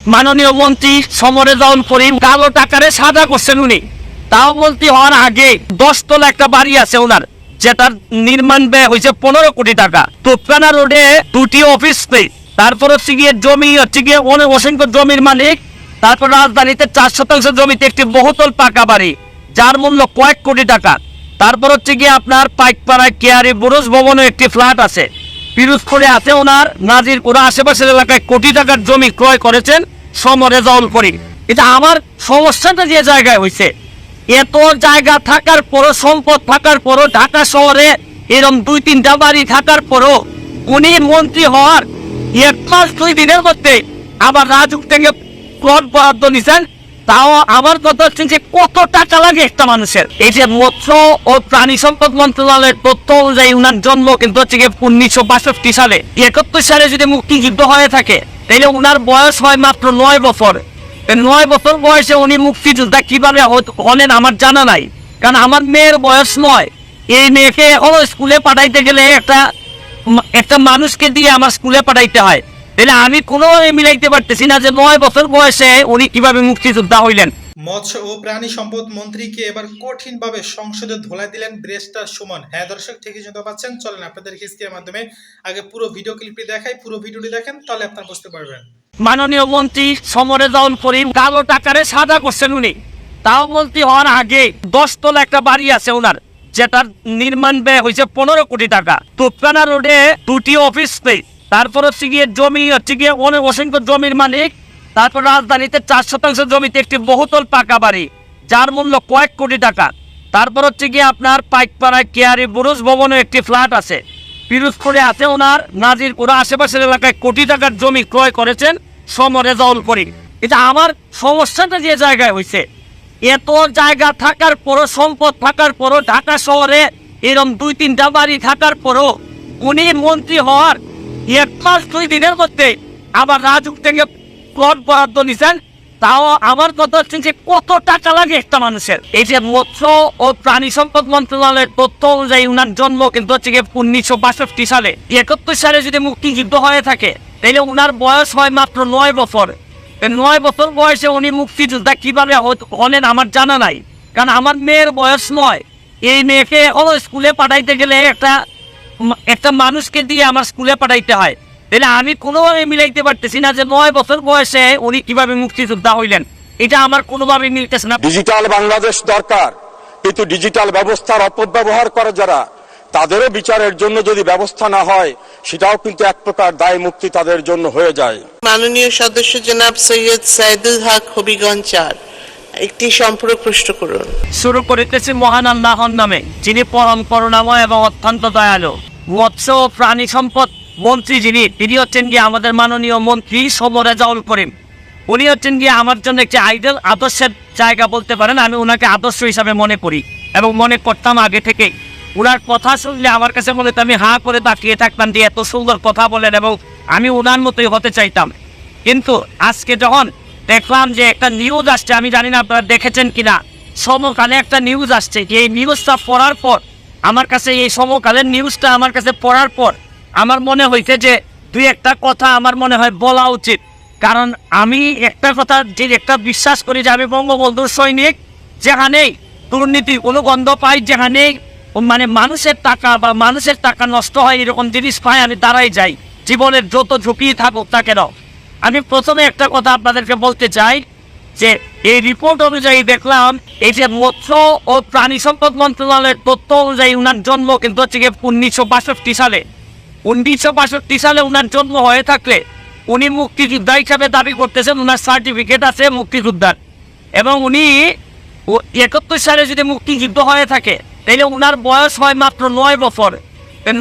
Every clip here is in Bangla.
মাননীয় মন্ত্রী সমরে দল করিম, কালো টাকারে সাদা করছেন উনি। তাও মন্ত্রী হওয়ার আগে দশ তলা একটা বাড়ি আছে ওনার, যেটার নির্মাণ ব্যয় হয়েছে পনেরো কোটি টাকা। তোপকানা রোডে দুটি অফিস স্পেস তারপর হচ্ছে গিয়ে জমি, হচ্ছে গিয়ে অনেক অসংখ্য জমির মালিক, তারপর রাজধানীতে চার শতাংশ জমিতে একটি বহুতল পাকা বাড়ি, যার মূল্য কয়েক কোটি টাকা। তারপর হচ্ছে গিয়ে আপনার পাইকপাড়ায় কেয়ারি বুরুজ ভবনে একটি ফ্ল্যাট আছে। পিরোজপুরে আছে ওনার। নাজির ওরা আশেপাশের এলাকায় কোটি টাকার জমি ক্রয় করেছেন সমরে জল করি এটা আমার সমস্যাটা যে জায়গায় হয়েছে এত জায়গা থাকার পরও, সম্পদ থাকার পরও, ঢাকা শহরে এরকম দুই তিনটা বাড়ি থাকার পরও উনি মন্ত্রী হওয়ার এক মাস দুই দিনের মধ্যে আবার রাজুক থেকে প্লট বরাদ্দ নিছেন। তাও আমার কথা হচ্ছে যে কত টাকা লাগে একটা মানুষের। এই যে মৎস্য ও প্রাণী সম্পদ মন্ত্রণালয়ের তথ্য অনুযায়ী উনার জন্ম কিন্তু হচ্ছে গিয়ে উনিশশো বাষট্টি সালে। একাত্তর সালে যদি মুক্তিযুদ্ধ হয়ে থাকে তাহলে উনার বয়স হয় মাত্র নয় বছর। নয় বছর বয়সে উনি মুক্তিযোদ্ধা কীভাবে হলেন আমার জানা নাই। কারণ আমার মেয়ের বয়স নয়। এই মেয়েকে এখনও স্কুলে পাঠাইতে গেলে একটা একটা মানুষকে দিয়ে আমার স্কুলে পাঠাইতে হয়। তাহলে আমি কোনোভাবে মিলাইতে পারতেছি না যে নয় বছর বয়সে উনি কীভাবে মুক্তিযোদ্ধা হইলেন। মৎস্য ও প্রাণী সম্পদ মন্ত্রীকে এবার কঠিনভাবে সংসদে ধোলাই দিলেন ব্রেস্টার সুমন। হ্যাঁ দর্শক ঠিকই শুনতে পাচ্ছেন। চলেন আপনাদের স্ক্রিনের মাধ্যমে আগে পুরো ভিডিও ক্লিপটি দেখাই। পুরো ভিডিওটি দেখেন তাহলে আপনারা বুঝতে পারবেন। মাননীয় মন্ত্রী সমরে দল করিম কালো টাকারে সাদা করছেন উনি। তাও মন্ত্রী হওয়ার আগে দশ তলা একটা বাড়ি আছে ওনার যেটার নির্মাণ ব্যয় হয়েছে পনেরো কোটি টাকা। তোপকানা রোডে দুটি অফিস স্পেস তারপর হচ্ছে গিয়ে জমি, হচ্ছে গিয়ে অনেক অসংখ্য জমির মালিক। তারপর রাজধানীতে চার শতাংশ জমিতে একটি বহুতল পাকা বাড়ি, যার মূল্য কয়েক কোটি টাকা। তারপর হচ্ছে গিয়ে আপনার পাইকপাড়ায় কেয়ারি বুরুজ ভবনে একটি ফ্ল্যাট আছে। পিরোজপুরে আছে ওনার নাজির ওরা আশেপাশের এলাকায় কোটি টাকার জমি ক্রয় করেছেন সমরে জল করি এটা আমার সমস্যাটা যে জায়গায় হয়েছে এত জায়গা থাকার পরও, সম্পদ থাকার পরও, ঢাকা শহরে এরম দুই তিনটা বাড়ি থাকার পরও উনি মন্ত্রী হওয়ার এক মাস দুই দিনের মধ্যে আবার রাজুক থেকে প্লট বরাদ্দ নিছেন, তাও আমার কথা হচ্ছে যে কত টাকা লাগে একটা মানুষের। এই যে মৎস্য ও প্রাণী সম্পদ মন্ত্রণালয়ের তথ্য অনুযায়ী উনার জন্ম কিন্তু হচ্ছে গিয়ে উনিশশো বাষট্টি সালে। একাত্তর সালে যদি মুক্তিযুদ্ধ হয়ে থাকে, তাহলে উনার বয়স হয় মাত্র নয় বছর। নয় বছর বয়সে উনি মুক্তিযোদ্ধা কীভাবে হলেন আমার জানা নাই, কারণ আমার মেয়ের বয়স নয়। এই মেয়েকে এখনও স্কুলে পাঠাইতে গেলে একটা একটা মানুষকে দিয়ে আমার স্কুলে পাঠাইতে হয়। তাহলে আমি কোনোভাবে মিলাইতে পারতেছি না যে নয় বছর বয়সে উনি কীভাবে মুক্তিযোদ্ধা হইলেন। এটা আমার কোনোভাবে মিলতেছে না। ডিজিটাল বাংলাদেশ দরকার। কিন্তু ডিজিটাল ব্যবস্থার অপব্যবহার করে যারা তাদেরও বিচারের জন্য যদি ব্যবস্থা না হয় সেটাও কিন্তু এক প্রকার দায় মুক্তি তাদের জন্য হয়ে যায়। মাননীয় সদস্য জনাব সৈয়দ সাইদুল হক হবিগঞ্জ চার একটি সম্পর্ক প্রশ্ন করুন। শুরু করিতেছি মহান আল্লাহর নামে যিনি পরম করুণাময় এবং অত্যন্ত দয়ালু। মৎস্য ও প্রাণী সম্পদ মন্ত্রী যিনি, তিনি হচ্ছেন গিয়ে আমাদের মাননীয় মন্ত্রী সমরেজাউল করিম। উনি হচ্ছেন গিয়ে আমার জন্য একটি আইডল আদর্শের জায়গা বলতে পারেন, আমি ওনাকে আদর্শ হিসাবে মনে করি এবং মনে করতাম আগে থেকে ওনার কথা শুনলে আমার কাছে মনে আমি হাঁ করে তাকিয়ে থাকতাম যে এত সুন্দর কথা বলেন এবং আমি ওনার মতোই হতে চাইতাম। কিন্তু আজকে যখন দেখলাম যে একটা নিউজ আসছে, আমি জানি না আপনারা দেখেছেন কিনা, সমকালে একটা নিউজ আসছে যে এই নিউজটা পড়ার পর আমার কাছে এই সমকালের নিউজটা আমার কাছে পড়ার পর আমার মনে হয়েছে যে দুই একটা কথা আমার মনে হয় বলা উচিত। কারণ আমি একটা কথা যে একটা বিশ্বাস করি যে আমি বঙ্গবন্ধুর সৈনিক, যেখানেই দুর্নীতি কোনো গন্ধ পাই, যেখানেই মানে মানুষের টাকা বা মানুষের টাকা নষ্ট হয়, এরকম জিনিস পাই, আমি দাঁড়াই যাই। জীবনের যত ঝুঁকি থাকুক তা কেন। আমি প্রথমে একটা কথা আপনাদেরকে বলতে চাই যে এই রিপোর্ট অনুযায়ী দেখলাম, এই যে মৎস্য ও প্রাণী সম্পদ মন্ত্রণালয়ের তথ্য অনুযায়ী উনার জন্ম কিন্তু হচ্ছে গিয়ে উনিশশো বাষট্টি সালে। উনিশশো বাষট্টি সালে উনার জন্ম হয়ে থাকলে উনি মুক্তিযোদ্ধা হিসাবে দাবি করতেছেন, উনার সার্টিফিকেট আছে মুক্তিযোদ্ধার। এবং উনি একাত্তর সালে যদি মুক্তিযুদ্ধ হয়ে থাকে, তাহলে উনার বয়স হয় মাত্র নয় বছর।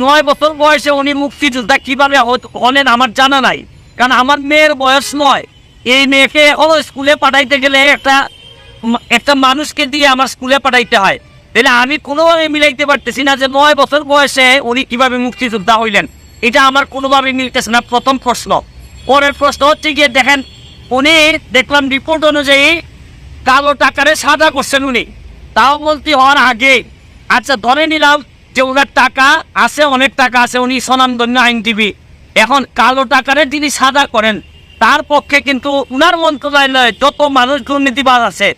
নয় বছর বয়সে উনি মুক্তিযোদ্ধা কীভাবে হলেন আমার জানা নাই। কারণ আমার মেয়ের বয়স নয়। এই মেয়েকে ও স্কুলে পাঠাইতে গেলে একটা একটা মানুষকে দিয়ে আমার স্কুলে পাঠাইতে হয়। তাহলে আমি কোনোভাবে মিলাইতে পারতেছি না যে নয় বছর বয়সে উনি কীভাবে মুক্তিযোদ্ধা হইলেন। এটা আমার কোনোভাবে মিলতেছে না। প্রথম প্রশ্ন। পরের প্রশ্ন হচ্ছে গিয়ে দেখেন, উনি দেখলাম রিপোর্ট অনুযায়ী কালো টাকারে সাদা করছেন উনি। তাও বলতে হওয়ার আগে আচ্ছা ধরে নিলাম যে ওনার টাকা আছে, অনেক টাকা আছে, উনি স্বনামধন্য আইনজীবী। এখন কালো টাকারে তিনি সাদা করেন তার পক্ষে কিন্তু উনার মন্ত্রণালয়ে যত মানুষ দুর্নীতিবাজ আছে,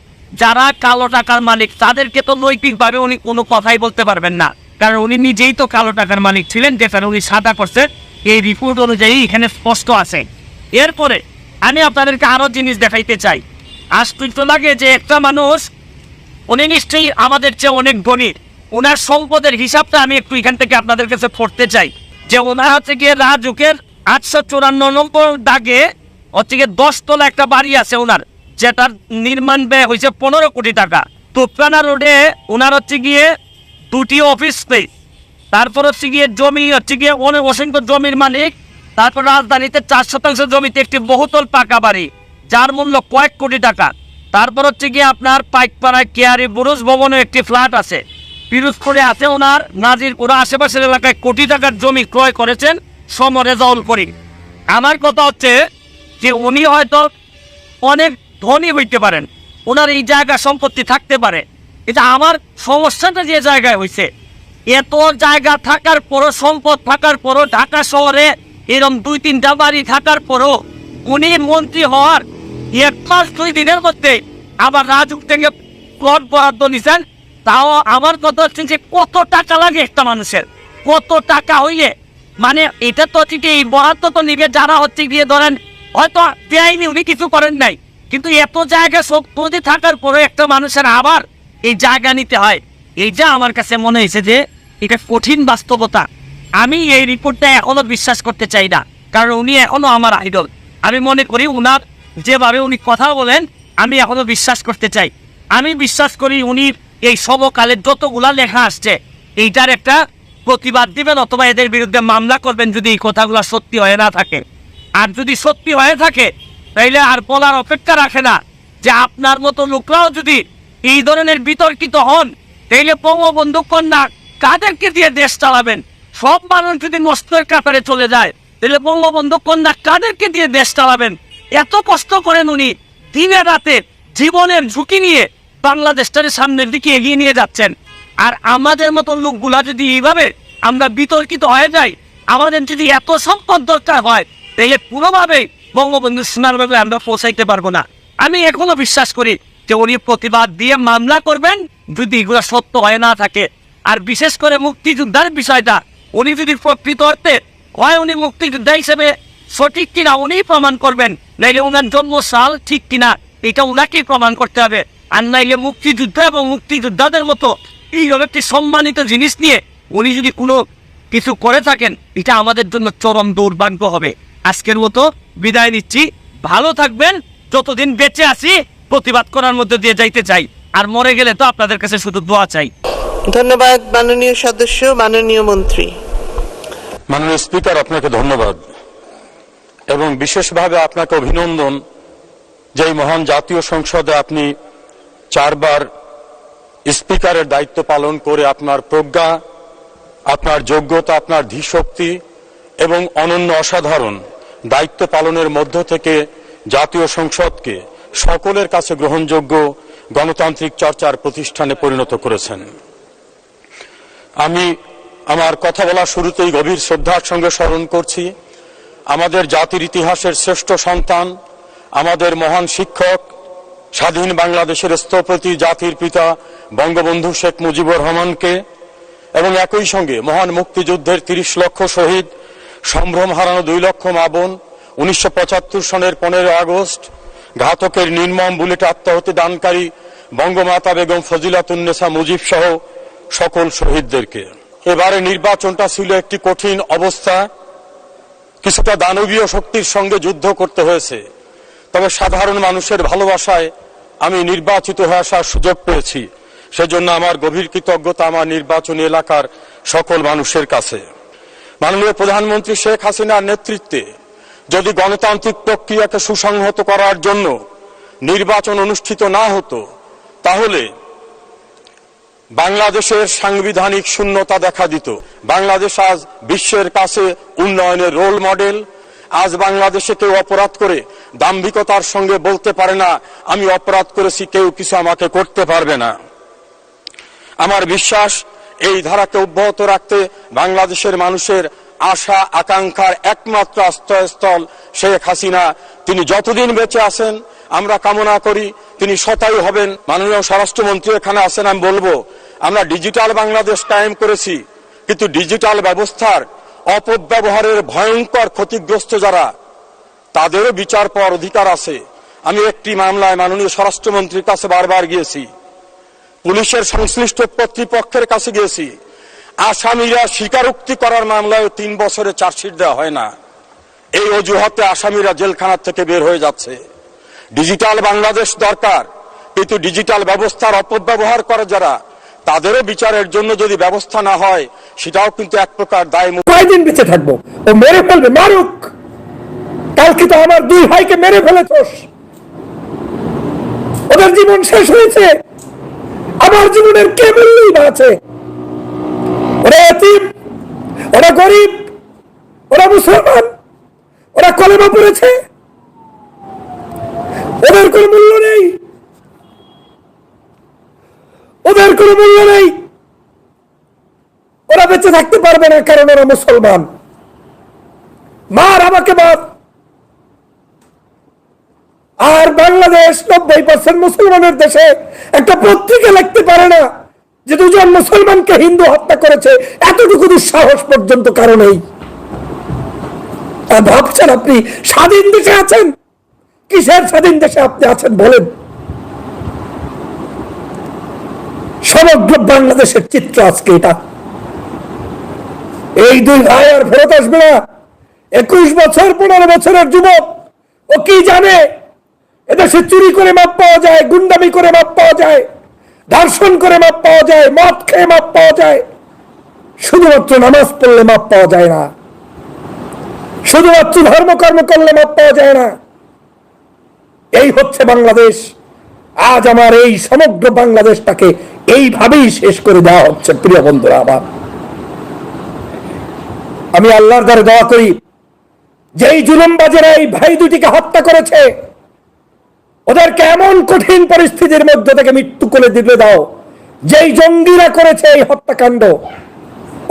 যারা কালো টাকার মালিক, তাদেরকে তো নৈতিকভাবে উনি কোনো কথাই বলতে পারবেন না। কারণ উনি নিজেই তো কালো টাকার মালিক ছিলেন যেটা উনি সাদা করছেন এই রিপোর্ট অনুযায়ী এখানে স্পষ্ট আছে। এরপরে আমি আপনাদেরকে আরও জিনিস দেখাইতে চাই। আশ্চর্য লাগে যে একটা মানুষ, উনি নিশ্চয়ই আমাদের চেয়ে অনেক ধনী। ওনার সম্পদের হিসাবটা আমি একটু এখান থেকে আপনাদের কাছে পড়তে চাই। যে ওনার হচ্ছে গিয়ে রাজুকের আটশো চুরান্ন নম্বর দাগে হচ্ছে গিয়ে দশতলা একটা বাড়ি আছে ওনার, যেটার নির্মাণ ব্যয় হয়েছে পনেরো কোটি টাকা। তোপকানা রোডে ওনার হচ্ছে গিয়ে দুটি অফিস স্পেস তারপর হচ্ছে গিয়ে জমি হচ্ছে গিয়ে অনেক অসংখ্য জমির মালিক। তারপর রাজধানীতে চার শতাংশ জমিতে একটি বহুতল পাকা বাড়ি, যার মূল্য কয়েক কোটি টাকা। তারপর হচ্ছে গিয়ে আপনার পাইকপাড়ায় কেয়ারি বুরুজ ভবনে একটি ফ্ল্যাট আছে। পিরোজপুরে আছে ওনার নাজির ওরা আশেপাশের এলাকায় কোটি টাকার জমি ক্রয় করেছেন সম রেজাউল করি আমার কথা হচ্ছে যে উনি হয়তো অনেক ধনী হইতে পারেন ওনার এই জায়গা সম্পত্তি থাকতে পারে। এটা আমার সমস্যাটা যে জায়গায় হয়েছে এত জায়গা থাকার পরও, সম্পদ থাকার পরও, ঢাকা শহরে এরম দুই তিনটা বাড়ি থাকার পরও উনি মন্ত্রী হওয়ার এক মাস দুই দিনের মধ্যে আবার রাজুক থেকে প্লট বরাদ্দ নিছেন। তাও আমার কথা হচ্ছে যে কত টাকা লাগে একটা মানুষের? কত টাকা হইলে? মানে এটা তো ঠিক এই বরাদ্দ তো নিবে, যারা হচ্ছে গিয়ে ধরেন হয়তো বেআইনি উনি কিছু করেন নাই। কিন্তু এত জায়গা নদী থাকার পরে একটা মানুষের আবার এই জায়গা নিতে হয়। এই যা আমার কাছে মনে হয়েছে যে এটা কঠিন বাস্তবতা। আমি এই রিপোর্টটা এখনও বিশ্বাস করতে চাই না, কারণ উনি এখনও আমার আইডল আমি মনে করি উনার যেভাবে উনি কথা বলেন, আমি এখনও বিশ্বাস করতে চাই। আমি বিশ্বাস করি উনি এই সমকালে যতগুলা লেখা আসছে, এইটার একটা প্রতিবাদ দিবেন অথবা এদের বিরুদ্ধে মামলা করবেন যদি এই কথাগুলো সত্যি হয়ে না থাকে। আর যদি সত্যি হয়ে থাকে, তাইলে আর বলার অপেক্ষা রাখে না। যে আপনার মতো লোকরাও যদি এই ধরনের বিতর্কিত হন, তাইলে বঙ্গবন্ধু কন্যা কাদেরকে দিয়ে দেশ চালাবেন? সব মানুষ যদি নষ্টের কাতারে চলে যায় তাহলে বঙ্গবন্ধু কন্যা কাদেরকে দিয়ে দেশ চালাবেন? এত কষ্ট করেন উনি, দিনে রাতে জীবনের ঝুঁকি নিয়ে বাংলাদেশটারে সামনের দিকে এগিয়ে নিয়ে যাচ্ছেন। আর আমাদের মতো লোকগুলা যদি এইভাবে আমরা বিতর্কিত হয়ে যাই, আমাদের যদি এত সম্পদ দরকার হয় তাহলে পুরোভাবে বঙ্গবন্ধু সীমারভাবে আমরা পৌঁছাইতে পারব না। আমি এখনও বিশ্বাস করি যে উনি প্রতিবাদ দিয়ে মামলা করবেন যদি এগুলো সত্য হয়ে না থাকে। আর বিশেষ করে মুক্তিযোদ্ধার বিষয়টা, উনি যদি প্রকৃত অর্থে হয়, উনি মুক্তিযোদ্ধা হিসেবে সঠিক কিনা উনি প্রমাণ করবেন। নাইলে ওনার জন্ম সাল ঠিক কিনা, এটা ওনাকেই প্রমাণ করতে হবে। আর নাইলে মুক্তিযুদ্ধ এবং মুক্তিযোদ্ধাদের মতো এইরকম একটি সম্মানিত জিনিস নিয়ে উনি যদি কোনো কিছু করে থাকেন, এটা আমাদের জন্য চরম দুর্ভাগ্য হবে। আজকের মতো বিদায় নিচ্ছি। ভালো থাকবেন যতদিন বেঁচে আছি প্রতিবাদ করার মধ্যে দিয়ে যাইতে চাই। আর মরে গেলে তো আপনাদের কাছে শুধু দোয়া চাই। ধন্যবাদ মাননীয় সদস্য মাননীয় মন্ত্রী। মাননীয় স্পিকার আপনাকে ধন্যবাদ। এবং বিশেষভাবে আপনাকে অভিনন্দন যে এই মহান জাতীয় সংসদে আপনি চারবার স্পিকারের দায়িত্ব পালন করে আপনার প্রজ্ঞা আপনার যোগ্যতা আপনার ধীশক্তি এবং অনন্য অসাধারণ দায়িত্ব পালনের মধ্য থেকে জাতীয় সংসদকে সকলের কাছে গ্রহণযোগ্য গণতান্ত্রিক চর্চার প্রতিষ্ঠানে পরিণত করেছেন। আমি আমার কথা বলার শুরুতেই গভীর শ্রদ্ধার সঙ্গে স্মরণ করছি, আমাদের জাতির ইতিহাসের শ্রেষ্ঠ সন্তান, আমাদের মহান শিক্ষক, স্বাধীন বাংলাদেশের স্থপতি জাতির পিতা বঙ্গবন্ধু শেখ মুজিবুর রহমানকে, এবং একই সঙ্গে মহান মুক্তিযুদ্ধের তিরিশ লক্ষ শহীদ সম্ভ্রম হারানো দুই লক্ষ মা বোন, উনিশশো সনের পনেরো আগস্ট, ঘাতকের নির্মম বুলেট আত্মাহতি দানকারী বঙ্গমাতা বেগম ফজিলাতুন্নেসা মুজিব সহ সকল শহীদদেরকে। এবারে নির্বাচনটা ছিল একটি কঠিন অবস্থা, কিছুটা দানবীয় শক্তির সঙ্গে যুদ্ধ করতে হয়েছে। তবে সাধারণ মানুষের ভালোবাসায় আমি নির্বাচিত হয়ে আসার সুযোগ পেয়েছি। সেজন্য আমার গভীর কৃতজ্ঞতা আমার নির্বাচনী এলাকার সকল মানুষের কাছে। মাননীয় প্রধানমন্ত্রী শেখ হাসিনার নেতৃত্বে যদি গণতান্ত্রিক প্রক্রিয়াকে সুসংহত করার জন্য নির্বাচন অনুষ্ঠিত না হতো, তাহলে বাংলাদেশের সাংবিধানিক শূন্যতা দেখা দিত। বাংলাদেশ আজ বিশ্বের কাছে উন্নয়নের রোল মডেল। আজ বাংলাদেশে কেউ অপরাধ করে দাম্ভিকতার সঙ্গে বলতে পারে না, আমি অপরাধ করেছি, কেউ কিছু আমাকে করতে পারবে না। আমার বিশ্বাস এই ধারাকে অব্যাহত রাখতে বাংলাদেশের মানুষের আশা, আকাঙ্ক্ষার একমাত্র আশ্রয়স্থল শেখ হাসিনা। তিনি যতদিন বেঁচে আছেন, আমরা কামনা করি তিনি শতায়ু হবেন। মাননীয় স্বরাষ্ট্রমন্ত্রী এখানে আছেন, আমি বলব, আমরা ডিজিটাল বাংলাদেশ কায়েম করেছি, কিন্তু ডিজিটাল ব্যবস্থার অপব্যবহারের ভয়ঙ্কর ক্ষতিগ্রস্ত যারা, তাদেরও বিচার পাওয়ার অধিকার আছে। আমি একটি মামলায় মাননীয় স্বরাষ্ট্রমন্ত্রীর কাছে বারবার গিয়েছি। পুলিশের সংশ্লিষ্ট কর্তৃপক্ষের কাছে গিয়েছি। আসামিরা স্বীকারোক্তি করার মামলায় তিন বছরে চার্জশিট দেওয়া হয় না। এই অজুহাতে আসামিরা জেলখানার থেকে বের হয়ে যাচ্ছে। ডিজিটাল বাংলাদেশ দরকার, কিন্তু ডিজিটাল ব্যবস্থার অপব্যবহার করে যারা, তাদেরও বিচারের জন্য যদি ব্যবস্থা না হয়, সেটাও কিন্তু এক প্রকার দায় কয়দিন বেঁচে থাকব? ও মেরে ফেলবে, মারুক! কালকে তো আমার দুই ভাইকে মেরে ফেলেছোস। ওদের জীবন শেষ হয়েছে। আমার জীবনের কে মূল্যই বা আছে? ওরা এতিম, ওরা গরিব, ওরা মুসলমান, ওরা কলেমা পড়েছে। ওদের কোনো মূল্য নেই। ওদের কোনো মূল্য নেই। ওরা বেঁচে থাকতে পারবে না কারণ ওরা মুসলমান। মার আমাকে মার। আর বাংলাদেশ নব্বই পার্সেন্ট মুসলমানের দেশে একটা পত্রিকা লিখতে পারে না, যে দুজন মুসলমানকে হিন্দু হত্যা করেছে, এতটুকু দুঃসাহস পর্যন্ত কারণেই আর ভাবছেন আপনি, স্বাধীন দেশে আছেন? কিসের স্বাধীন দেশে আপনি আছেন বলেন? সমগ্র বাংলাদেশের চিত্র আজকে এটা। এই দুই ভাই আর ফেরত আসবে না। একুশ বছর, পনেরো বছরের যুবক, ও কি জানে? এদেশে চুরি করে মাপ পাওয়া যায়, গুন্ডামি করে মাপ পাওয়া যায়, ধর্ষণ করে মাপ পাওয়া যায়, মদ খেয়ে মাপ পাওয়া যায়। শুধুমাত্র নামাজ পড়লে মাপ পাওয়া যায় না। শুধুমাত্র ধর্মকর্ম করলে মাপ পাওয়া যায় না। এই হচ্ছে বাংলাদেশ। আজ আমার এই সমগ্র বাংলাদেশটাকে এইভাবেই শেষ করে দেওয়া হচ্ছে, প্রিয় বন্ধুরা আমার। আমি আল্লাহর দ্বারা দোয়া করি, যেই জুলুমবাজেরা এই ভাই দুটিকে হত্যা করেছে ওদেরকে এমন কঠিন পরিস্থিতির মধ্যে থেকে মৃত্যু করে দিতে দাও। যেই জঙ্গিরা করেছে এই হত্যাকাণ্ড,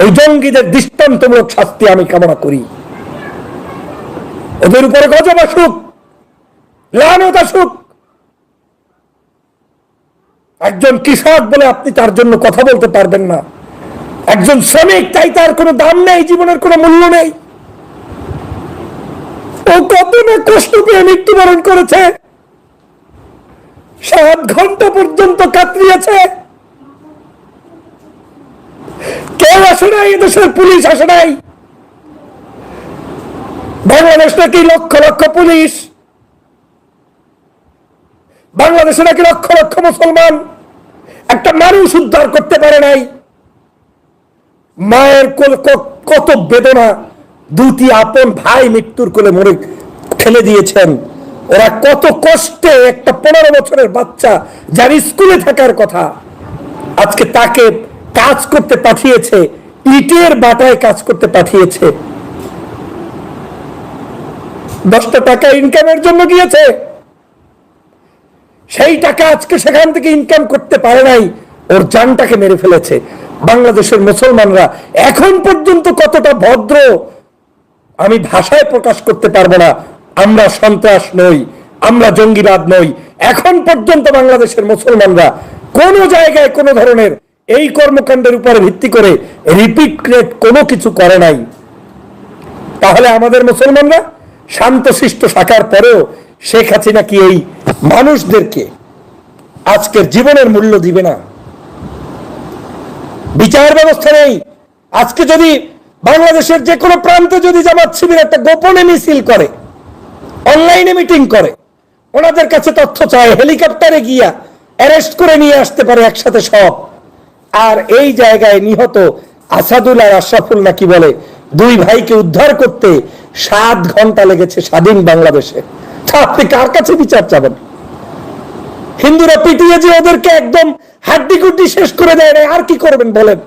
ওই জঙ্গিদের দৃষ্টান্তমূলক শাস্তি আমি কামনা করি। ওদের উপরে গজব আসুক, লানত আসুক। একজন কৃষক বলে আপনি তার জন্য কথা বলতে পারবেন না। একজন শ্রমিক, তাই তার কোনো দাম নেই, জীবনের কোনো মূল্য নেই। ও কত না কষ্ট পেয়ে মৃত্যুবরণ করেছে। সাত ঘণ্টা পর্যন্ত কাতরিয়েছে কেউ আসে নাই, এদেশের পুলিশ আসে নাই। বাংলাদেশ নাকি লক্ষ লক্ষ পুলিশ। বাংলাদেশে নাকি লক্ষ লক্ষ মুসলমান। একটা মানুষ উদ্ধার করতে পারে নাই। মায়ের কত বেদনা। দুটি আপন ভাই মৃত্যুর কোলে মরে ফেলে দিয়েছেন। ওরা কত কষ্টে একটা পনেরো বছরের বাচ্চা যার স্কুলে থাকার কথা আজকে তাকে কাজ করতে পাঠিয়েছে, ইটের বাটায় কাজ করতে পাঠিয়েছে। দশটা টাকা ইনকামের জন্য গিয়েছে। সেই টাকা আজকে সেখান থেকে ইনকাম করতে পারে নাই, ওর জানটাকে মেরে ফেলেছে। বাংলাদেশের মুসলমানরা এখন পর্যন্ত কতটা ভদ্র, আমি ভাষায় প্রকাশ করতে পারব না। আমরা সন্ত্রাস নই, আমরা জঙ্গিবাদ নই। এখন পর্যন্ত বাংলাদেশের মুসলমানরা কোন জায়গায় কোনো ধরনের এই কর্মকাণ্ডের উপরে ভিত্তি করে রিপিট ক্রিয়েট কোনো কিছু করে নাই। তাহলে আমাদের মুসলমানরা শান্তশিষ্ট থাকার পরেও শেখ হাসিনা কি এই মানুষদেরকে আজকের জীবনের মূল্য দিবে না? বিচার ব্যবস্থা নেই। আজকে যদি বাংলাদেশের যে কোনো প্রান্তে যদি জামাত শিবির একটা গোপনে মিছিল করে অনলাইনে মিটিং করে। ওনাদের কাছে তথ্য চায়, হেলিকপ্টারে গিয়া অ্যারেস্ট করে নিয়ে আসতে পারে একসাথে সব। আর এই জায়গায় নিহত আসাদুল আর আশরাফুল নাকি বলে, দুই ভাইকে উদ্ধার করতে সাত ঘণ্টা লেগেছে স্বাধীন বাংলাদেশে। আপনি কার কাছে বিচার চাবেন? হিন্দুরা পিটিয়ে যে ওদেরকে একদম হাড্ডি গুড্ডি শেষ করে দেয় না আর কি করবেন বলেন?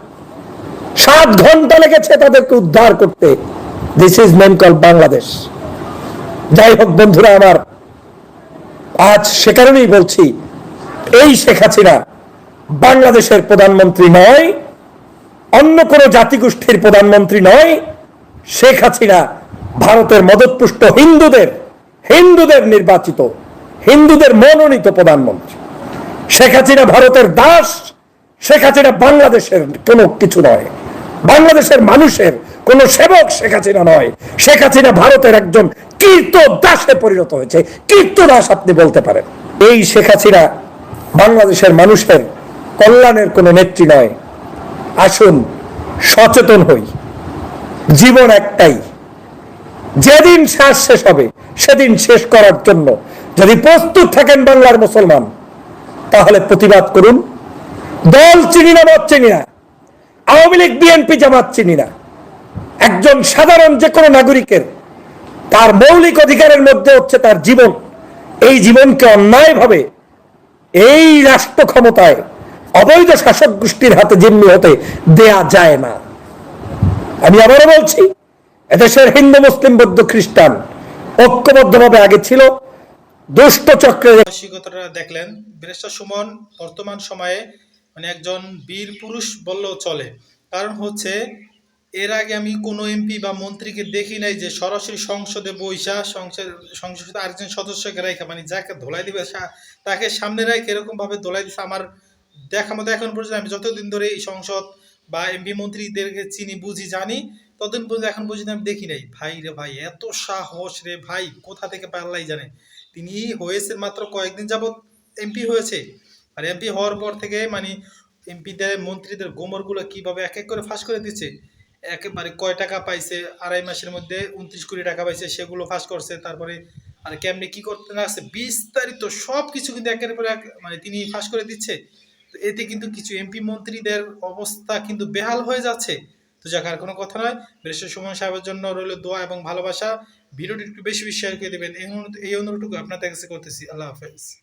সাত ঘণ্টা লেগেছে তাদেরকে উদ্ধার করতে। This is men call Bangladesh যাই হোক, বন্ধুরা আমার, আজ সে কারণেই বলছি, এই শেখ হাসিনা বাংলাদেশের প্রধানমন্ত্রী নয়, অন্য কোনো জাতিগোষ্ঠীর প্রধানমন্ত্রী নয়, শেখ হাসিনা ভারতের মদতপুষ্ট হিন্দুদের হিন্দুদের নির্বাচিত, হিন্দুদের মনোনীত প্রধানমন্ত্রী। শেখ হাসিনা ভারতের দাস, শেখ হাসিনা বাংলাদেশের কোনো কিছু নয়। বাংলাদেশের মানুষের কোন সেবক শেখ হাসিনা নয়। শেখ হাসিনা ভারতের একজন কীর্ত দাসে পরিণত হয়েছে। কীর্ত দাস আপনি বলতে পারেন। এই শেখ হাসিনা বাংলাদেশের মানুষের কল্যাণের কোনো নেত্রী নয়। আসুন, সচেতন হই। জীবন একটাই। যেদিন শ্বাস শেষ হবে, সেদিন শেষ করার জন্য যদি প্রস্তুত থাকেন বাংলার মুসলমান, তাহলে প্রতিবাদ করুন। দল চিনি না, মত চিনি না। আওয়ামী লীগ, বিএনপি, জামাত চিনি না। একজন সাধারণ যে কোনো নাগরিকের তার মৌলিক অধিকারের মধ্যে হচ্ছে তার জীবন। এই জীবনকে অন্যায়ভাবে এই রাষ্ট্র ক্ষমতায় অবৈধ শাসক গোষ্ঠীর হাতে জিম্মি হতে দেয়া যায় না। আমি আবারও বলছি, এদেশের হিন্দু, মুসলিম, বৌদ্ধ, খ্রিস্টান ঐক্যবদ্ধভাবে আগে ছিল। দুষ্ট চক্রের মানসিকতাটা দেখলেন। ব্যারিস্টার সুমন, বর্তমান সময়ে মানে একজন বীর পুরুষ বললেও চলে। কারণ হচ্ছে এর আগে আমি কোনো এমপি বা মন্ত্রীকে দেখি নাই যে সরাসরি সংসদে বৈশা সংসদ সংসদে আরেকজন সদস্যকে রেখে মানে যাকে ধোলাই দিবে তাকে সামনে রেখে এরকম ভাবে ধোলাই দিচ্ছে আমার দেখা মতো এখন পর্যন্ত আমি যতদিন ধরে এই সংসদ বা এমপি মন্ত্রীদেরকে চিনি, বুঝি, জানি, ততদিন পর্যন্ত এখন পর্যন্ত আমি দেখি নাই। ভাই রে ভাই, এত সাহস রে ভাই, কোথা থেকে পারলাই জানে? তিনি হয়েছে মাত্র কয়েকদিন যাবৎ এমপি হয়েছে। আর এমপি হওয়ার পর থেকে মানে এমপিদের মন্ত্রীদের গোমরগুলো কীভাবে এক এক করে ফাঁস করে দিচ্ছে? একেবারে কয় টাকা পাইছে, আড়াই মাসের মধ্যে উনত্রিশ কোটি টাকা পাইছে, সেগুলো ফাঁস করছে, তারপরে আর কেমনি কি করতে না আছে, বিস্তারিত সব কিছু কিন্তু একের পর এক মানে তিনি ফাঁস করে দিচ্ছে। তো এতে কিন্তু কিছু এমপি মন্ত্রীদের অবস্থা কিন্তু বেহাল হয়ে যাচ্ছে। তো যাক, আর কোনো কথা নয়। ব্যারিস্টার সুমন সাহেবের জন্য রইল দোয়া এবং ভালোবাসা। ভিডিওটি একটু বেশি বেশি শেয়ার করে দেবেন। এই অনুরোধ এই অনুরোধটুকু আপনাদের কাছে করতেছি। আল্লাহ হাফেজ।